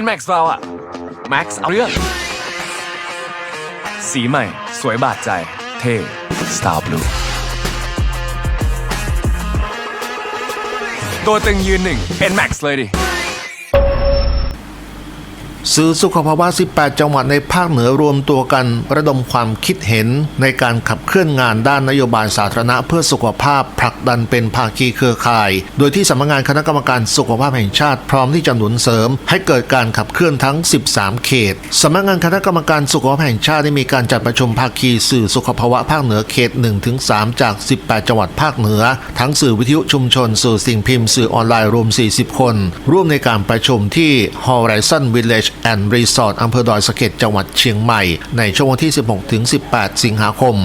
NMAX เราอะ Max เอาเรื่อง สีใหม่ สวยบาดใจ เท่ Star Blue ตัวตึงยืนหนึ่ง NMAX เลยดิ สื่อสุขภาวะ 18 จังหวัดในภาคเหนือรวมตัวกันระดมความคิดเห็นในการขับเคลื่อนงานด้านนโยบายสาธารณะเพื่อสุขภาพผลักดันเป็นภาคีเครือข่าย โดยที่สำนักงานคณะกรรมการสุขภาพแห่งชาติพร้อมที่จะหนุนเสริม ให้เกิดการขับเคลื่อนทั้ง 13 เขตสำนักงานคณะกรรมการสุขภาพแห่งชาติได้มีการจัดประชุมภาคีสื่อสุขภาวะภาคเหนือเขต 1-3 จาก 18 จังหวัดภาคเหนือ ทั้งสื่อวิทยุชุมชนสื่อสิ่งพิมพ์สื่อออนไลน์รวม 40 คน ร่วมในการประชุมที่ Horizon Village and Resort อำเภอดอยสะเก็ดจังหวัดเชียงใหม่ ในช่วงวันที่ 16-18 สิงหาคม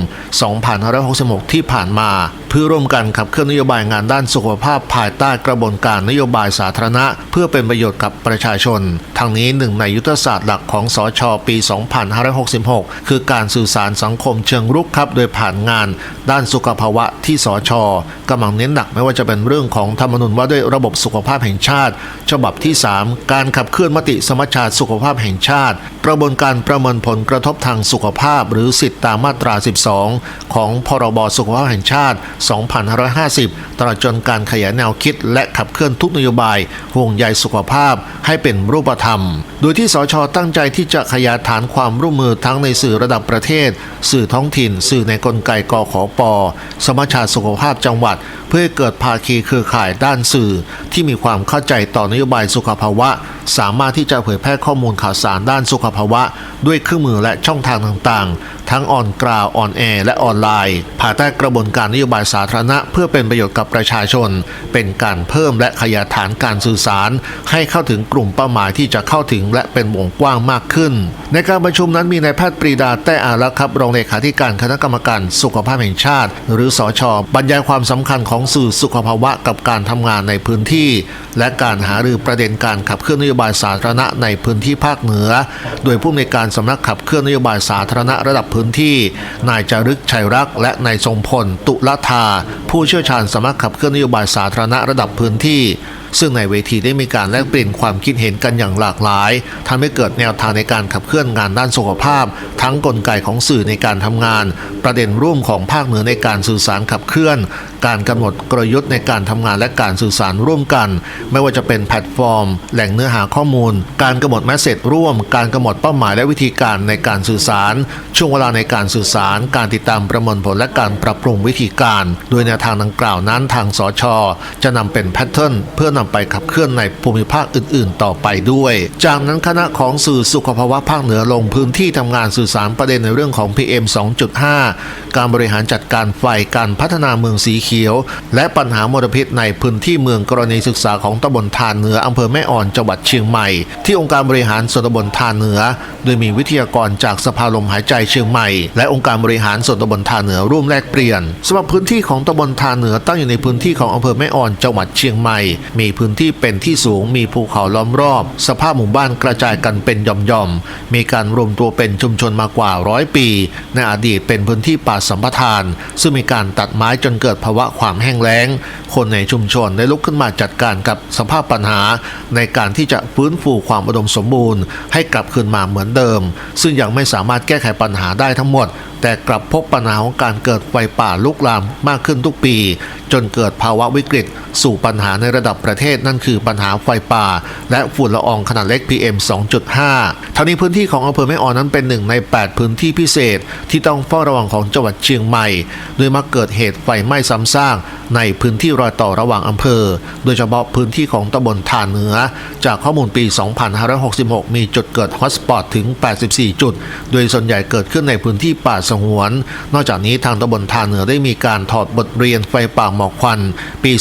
2566 ที่ผ่านมา เพื่อร่วมกันขับเคลื่อนนโยบายงานด้านสุขภาพภายใต้กระบวนการนโยบายสาธารณะ เพื่อเป็นประโยชน์กับประชาชน ทั้งนี้หนึ่งในยุทธศาสตร์หลักของสอชปี 2566 คือการสื่อสารสังคมเชิงรุกครับ โดยผ่านงาน ด้านสุขภาวะที่สอชกำลังเน้นหนักไม่ว่าจะเป็นเรื่องของธรรมนูญว่าด้วยระบบสุขภาพแห่งชาติ ฉบับที่ 3 การขับเคลื่อนมติสมัชชาสุขภาพแห่งชาติ กระบวนการประเมินผลกระทบทางสุขภาพหรือสิทธิตามมาตรา 12 ของพรบสุขภาพแห่งชาติ 2550 ตลอดจนการขยายแนวคิด และขับเคลื่อนทุกนโยบายห่วงใยสุขภาพให้เป็นรูปธรรม โดยที่สชตั้งใจที่จะขยายฐานความร่วมมือทั้งในสื่อระดับประเทศ สื่อท้องถิ่น สื่อในกลไกกขอปสมัชาสุขภาพจังหวัด เพื่อเกิดภาคีเครือข่ายด้านสื่อ ที่มีความเข้าใจต่อนโยบายสุขภาวะ สามารถที่จะเผยแพร่ข้อมูลข่าวสารด้านสุขภาวะ ด้วยเครื่องมือและช่องทางต่างๆ ทั้งออนกราวออนแอร์และออนไลน์ภายใต้กระบวนการนโยบายสาธารณะ เพื่อเป็นประโยชน์กับประชาชน เป็นการเพิ่มและขยายฐานการสื่อสาร ให้เข้าถึงกลุ่มเป้าหมายที่จะเข้าถึงและเป็นวงกว้างมากขึ้น ในการประชุมนั้นมีนายแพทย์ปรีดาแต้อารักษ์ครับรองเลขาธิการคณะกรรมการสุขภาพแห่งชาติ หรือสอชบรรยายความสำคัญของสื่อสุขภาวะกับการทำงานในพื้นที่ และการหารือประเด็นการขับเคลื่อนนโยบายสาธารณะในพื้นที่ภาคเหนือ โดยผู้อำนวยการสำนักขับเคลื่อนนโยบายสาธารณะระดับพื้นที่ นายจารึกชัยรักและนายทรงพล ตุลธาผู้เชี่ยวชาญสำนักขับเคลื่อนนโยบายสาธารณะระดับพื้นที่ซึ่งในเวทีได้มีการแลกเปลี่ยนความคิดเห็นกันอย่างหลากหลายทำให้เกิดแนวทางในการขับเคลื่อนงานด้านสุขภาพ ทั้งกลไกของสื่อในการทำงาน ประเด็นร่วมของภาคเหนือในการสื่อสารขับเคลื่อนการกำหนดกลยุทธ์ในการทำงานและการสื่อสารร่วมกัน ไม่ว่าจะเป็นแพลตฟอร์ม แหล่งเนื้อหาข้อมูล การกำหนดแมสเซจร่วม การกำหนดเป้าหมายและวิธีการในการสื่อสาร ช่วงเวลาในการสื่อสาร การติดตามประเมินผลและการปรับปรุงวิธีการ โดยแนวทางดังกล่าวนั้นทางสช จะนำเป็นแพทเทิร์นเพื่อนำไปขับเคลื่อนในภูมิภาคอื่น ๆ ต่อไปด้วย จากนั้นคณะของสื่อสุขภาวะภาคเหนือลงพื้นที่ทำงานสื่อสารประเด็นในเรื่องของ PM 2.5 การบริหารจัดการไฟการพัฒนาเมืองสีเขียว และปัญหามลพิษในพื้นที่เมืองกรณีศึกษาของตำบลทานเหนืออำเภอแม่อ่อนจังหวัดเชียงใหม่ ที่องค์การบริหารส่วนตำบลทานเหนือ โดยมีวิทยากรจากสภาลมหายใจเชียงใหม่ และองค์การบริหารส่วนตำบลทานเหนือร่วมแลกเปลี่ยนสำหรับพื้นที่ของตำบลทานเหนือตั้งอยู่ในพื้นที่ของอำเภอแม่อ่อนจังหวัดเชียงใหม่ มีพื้นที่เป็นที่สูงมีภูเขาล้อมรอบ สภาพหมู่บ้านกระจายกันเป็นหย่อมๆมีการรวมตัวเป็นชุมชนมากว่าร้อยปี ในอดีตเป็นพื้นที่ป่าสัมปทาน ซึ่งมีการตัดไม้จนเกิดภาววะความแห้งแล้ง คนในชุมชนได้ลุกขึ้นมาจัดการกับสภาพปัญหา ในการที่จะฟื้นฟูความอุดมสมบูรณ์ ให้กลับคืนมาเหมือนเดิม ซึ่งยังไม่สามารถแก้ไขปัญหาได้ทั้งหมด แต่กลับพบปัญหาของการเกิดไฟป่าลุกลามมากขึ้นทุกปี จนเกิดภาวะวิกฤต สู่ปัญหาในระดับประเทศนั่นคือปัญหาไฟป่า และฝุ่นละอองขนาดเล็ก PM 2.5 ทั้งนี้พื้นที่ของอำเภอแม่ออนนั้นเป็นหนึ่งใน 8 พื้นที่พิเศษ ที่ต้องเฝ้าระวังของจังหวัดเชียงใหม่ โดยมาเกิดเหตุไฟไหม้ซ้ำซาก ในพื้นที่รอยต่อระหว่างอำเภอ โดยเฉพาะพื้นที่ของตำบลท่าเหนือ จากข้อมูลปี 2566 มีจุดเกิดฮอตสปอตถึง 84 จุด โดยส่วนใหญ่เกิดขึ้นในพื้นที่ป่าสงวน นอกจากนี้ทางตำบลท่าเหนือได้มีการถอดบทเรียนไฟป่าหมอกควัน ปี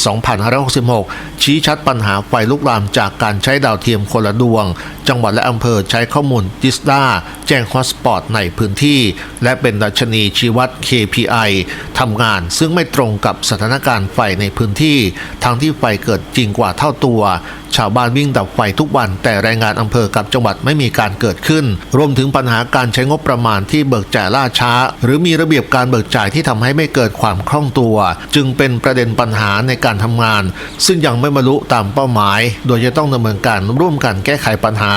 2566 ชี้ชัดปัญหาไฟลุกลามจากการใช้ดาวเทียมคนละดวง จังหวัดและอำเภอใช้ข้อมูลดิสดาแจ้งฮอตสปอตในพื้นที่ และเป็นดัชนีชี้วัด KPI ทำงานซึ่งไม่ตรงกับสถานการณ์การไฟในพื้นที่ ทั้งที่ไฟเกิดจริงกว่าเท่าตัว ชาวบ้านวิ่งดับไฟทุกวัน แต่แรงงานอำเภอกับจังหวัดไม่มีการเกิดขึ้น รวมถึงปัญหาการใช้งบประมาณที่เบิกจ่ายล่าช้า หรือมีระเบียบการเบิกจ่ายที่ทำให้ไม่เกิดความคล่องตัว จึงเป็นประเด็นปัญหาในการทำงาน ซึ่งยังไม่บรรลุตามเป้าหมาย โดยจะต้องดำเนินการร่วมกันแก้ไขปัญหา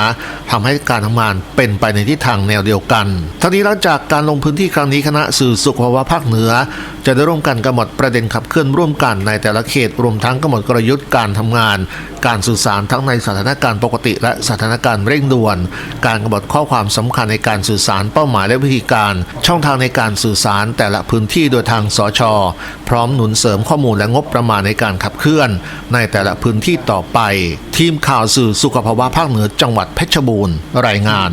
ทำให้การทำงานเป็นไปในทิศทางแนวเดียวกัน ทั้งนี้หลังจากการลงพื้นที่ครั้งนี้คณะสื่อสุขภาวะภาคเหนือ จะได้ร่วมกันกำหนดประเด็นขับเคลื่อนร่วมมกันในแต่ละเขตรวมทั้งกำหนดกลยุทธ์การทำงาน การสื่อสารทั้งในสถานการณ์ปกติ และสถานการณ์เร่งด่วน การกำหนดข้อความสำคัญในการสื่อสารเป้าหมายและวิธีการ ช่องทางในการสื่อสารแต่ละพื้นที่โดยทางสช พร้อมหนุนเสริมข้อมูลและงบประมาณในการขับเคลื่อน ในแต่ละพื้นที่ต่อไป ทีมข่าวสื่อสุขภาวะภาคเหนือจังหวัดเพชรบูรณ์ รายงาน